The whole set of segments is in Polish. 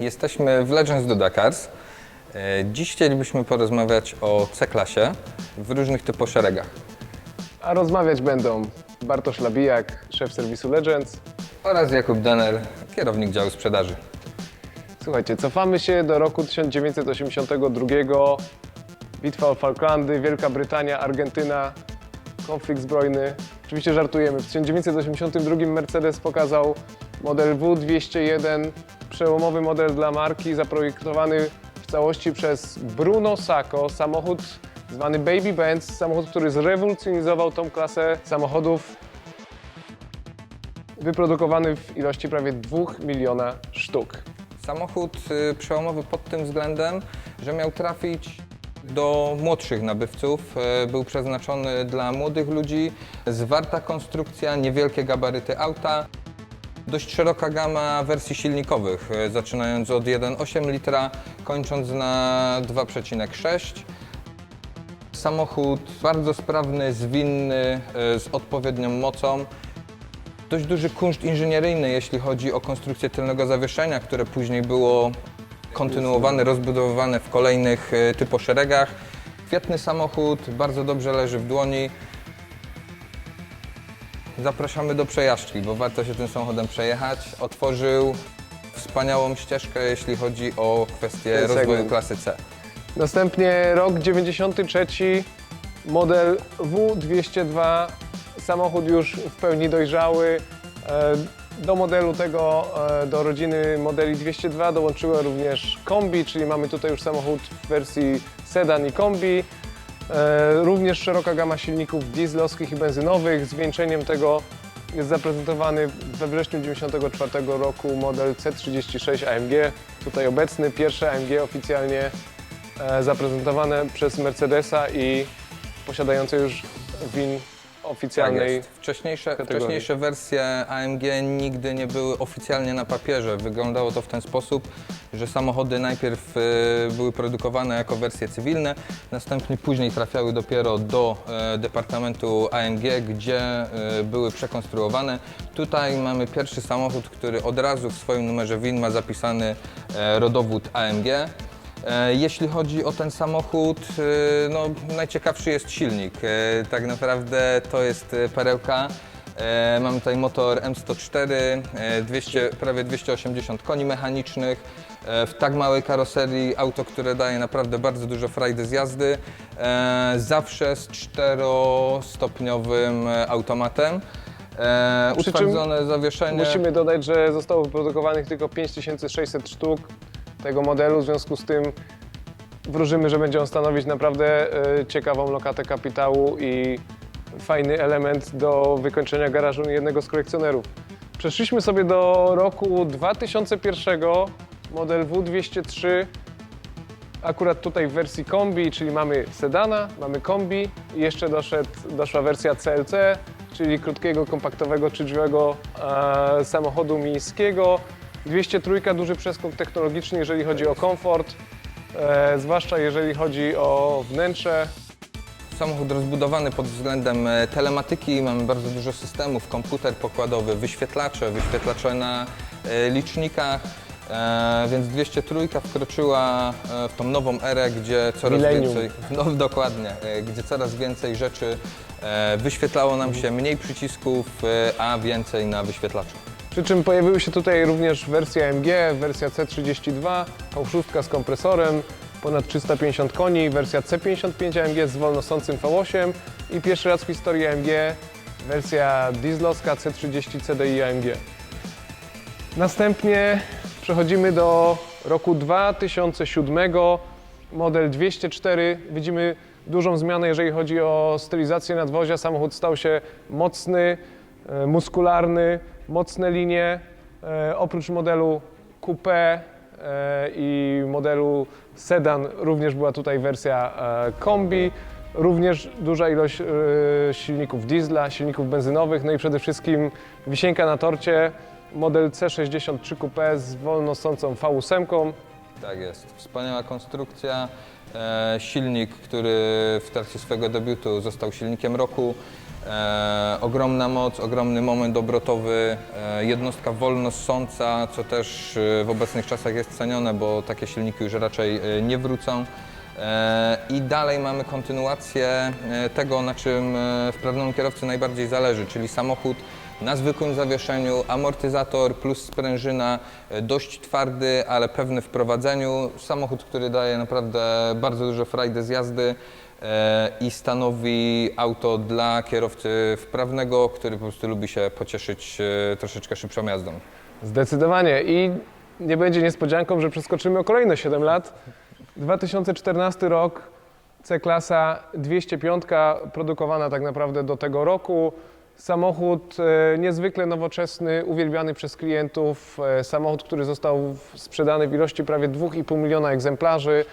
Jesteśmy w Legends do Dakars. E, Dziś chcielibyśmy porozmawiać o C-klasie w różnych typoszeregach A rozmawiać będą Bartosz Labijak, szef serwisu Legends. oraz Jakub Denner, kierownik działu sprzedaży. Słuchajcie, cofamy się do roku 1982. Bitwa o Falklandy, Wielka Brytania, Argentyna, konflikt zbrojny. Oczywiście żartujemy. W 1982 Mercedes pokazał model W201, przełomowy model dla marki, zaprojektowany w całości przez Bruno Sacco, samochód zwany Baby Benz, samochód, który zrewolucjonizował tą klasę samochodów wyprodukowany w ilości prawie 2 miliona sztuk. Samochód y, przełomowy pod tym względem, że miał trafić do młodszych nabywców. E, Był przeznaczony dla młodych ludzi. Zwarta konstrukcja, niewielkie gabaryty auta. Dość szeroka gama wersji silnikowych, e, zaczynając od 1,8 litra, kończąc na 2,6. Samochód bardzo sprawny, zwinny, e, z odpowiednią mocą. Dość duży kunszt inżynieryjny, jeśli chodzi o konstrukcję tylnego zawieszenia, które później było kontynuowane, rozbudowywane w kolejnych e, typoszeregach. Kwietny samochód, bardzo dobrze leży w dłoni. Zapraszamy do przejażdżki, bo warto się tym samochodem przejechać. Otworzył wspaniałą ścieżkę, jeśli chodzi o kwestię Ten rozwoju segment. klasy C. Następnie rok 93, model W202, samochód już w pełni dojrzały. E, Do modelu tego, e, do rodziny modeli 202 dołączyła również kombi, czyli mamy tutaj już samochód w wersji sedan i kombi. E, Również szeroka gama silników dieslowskich i benzynowych. Zwieńczeniem tego jest zaprezentowany we wrześniu 1994 roku model C36 AMG. Tutaj obecny, pierwsze AMG oficjalnie e, zaprezentowane przez Mercedesa i posiadające już win oficjalnej. jest. Wcześniejsze, kategorii. wcześniejsze wersje AMG nigdy nie były oficjalnie na papierze. Wyglądało to w ten sposób, że samochody najpierw e, były produkowane jako wersje cywilne, następnie później trafiały dopiero do e, departamentu AMG, gdzie e, były przekonstruowane. Tutaj mamy pierwszy samochód, który od razu w swoim numerze WIN ma zapisany e, rodowód AMG. E, Jeśli chodzi o ten samochód, e, no, najciekawszy jest silnik. E, Tak naprawdę to jest perełka. Mamy tutaj motor M104, e, 200, prawie 280 koni mechanicznych. W tak małej karoserii auto, które daje naprawdę bardzo dużo frajdy z jazdy. Zawsze z czterostopniowym automatem. E, Utwardzone zawieszenie. Musimy dodać, że zostało wyprodukowanych tylko 5600 sztuk tego modelu, w związku z tym wróżymy, że będzie on stanowić naprawdę e, ciekawą lokatę kapitału i fajny element do wykończenia garażu jednego z kolekcjonerów. Przeszliśmy sobie do roku 2001, model W203, akurat tutaj w wersji kombi, czyli mamy sedana, mamy kombi i jeszcze doszedł, doszła wersja CLC, czyli krótkiego, kompaktowego, trzydrzwiowego e, samochodu miejskiego. 203 duży przeskok technologiczny, jeżeli chodzi o komfort, e, zwłaszcza jeżeli chodzi o wnętrze. Samochód rozbudowany pod względem e, telematyki, mamy bardzo dużo systemów, komputer pokładowy, wyświetlacze, wyświetlacze na e, licznikach, e, więc 203 wkroczyła e, w tą nową erę, gdzie coraz Millennium. więcej, no dokładnie, e, gdzie coraz więcej rzeczy e, wyświetlało nam się, mniej przycisków, e, a więcej na wyświetlaczu. Przy czym pojawiły się tutaj również wersja AMG, wersja C32, V6 z kompresorem, ponad 350 koni, wersja C55 AMG z wolnosącym V8 i pierwszy raz w historii AMG wersja dieslowska C30 CDI AMG. Następnie przechodzimy do roku 2007, model 204. Widzimy dużą zmianę, jeżeli chodzi o stylizację nadwozia. Samochód stał się mocny, e, muskularny, mocne linie. E, Oprócz modelu coupé e, i modelu sedan również była tutaj wersja e, kombi. Również duża ilość silników diesla, silników benzynowych, no i przede wszystkim wisienka na torcie, model C63 Coupé z wolnosącą V8. Tak jest. Wspaniała konstrukcja. Silnik, który w trakcie swojego debiutu został silnikiem roku. E, ogromna moc, ogromny moment obrotowy, e, jednostka wolno ssąca, co też e, w obecnych czasach jest cenione, bo takie silniki już raczej e, nie wrócą. E, I dalej mamy kontynuację e, tego, na czym e, wprawnemu kierowcy najbardziej zależy, czyli samochód na zwykłym zawieszeniu, amortyzator plus sprężyna, e, dość twardy, ale pewny w prowadzeniu. Samochód, który daje naprawdę bardzo dużo frajdy z jazdy i stanowi auto dla kierowcy wprawnego, który po prostu lubi się pocieszyć e, troszeczkę szybszą jazdą. Zdecydowanie. I nie będzie niespodzianką, że przeskoczymy o kolejne 7 lat. 2014 rok, C-klasa 205, produkowana tak naprawdę do tego roku. Samochód e, niezwykle nowoczesny, uwielbiany przez klientów. E, samochód, który został sprzedany w ilości prawie 2,5 miliona egzemplarzy.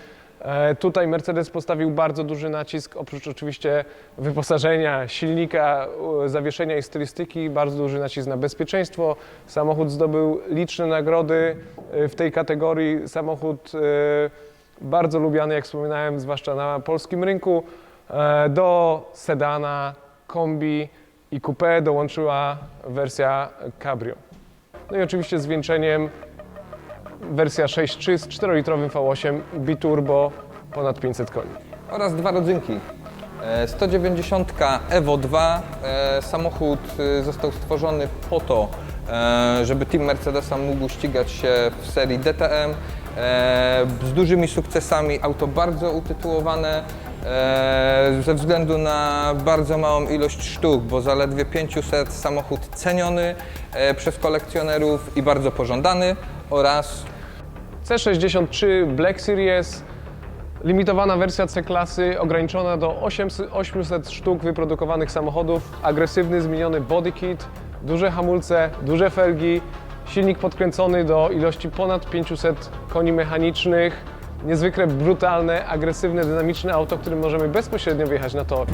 E, Tutaj Mercedes postawił bardzo duży nacisk, oprócz oczywiście wyposażenia, silnika, zawieszenia i stylistyki, bardzo duży nacisk na bezpieczeństwo. Samochód zdobył liczne nagrody e, w tej kategorii. Samochód e, bardzo lubiany, jak wspominałem, zwłaszcza na polskim rynku. Do sedana, kombi i coupé dołączyła wersja cabrio. No i oczywiście zwieńczeniem wersja 6.3 z 4-litrowym V8 biturbo ponad 500 koni. oraz dwa rodzynki. E, 190 Evo 2. E, Samochód e, został stworzony po to, e, żeby team Mercedesa mógł ścigać się w serii DTM e, z dużymi sukcesami. Auto bardzo utytułowane e, ze względu na bardzo małą ilość sztuk, bo zaledwie 500 samochód ceniony e, przez kolekcjonerów i bardzo pożądany oraz C63 Black Series, limitowana wersja C-klasy, ograniczona do 800 800 sztuk wyprodukowanych samochodów, agresywny zmieniony body kit, duże hamulce, duże felgi, silnik podkręcony do ilości ponad 500 koni mechanicznych, niezwykle brutalne, agresywne, dynamiczne auto, którym możemy bezpośrednio wjechać na tor.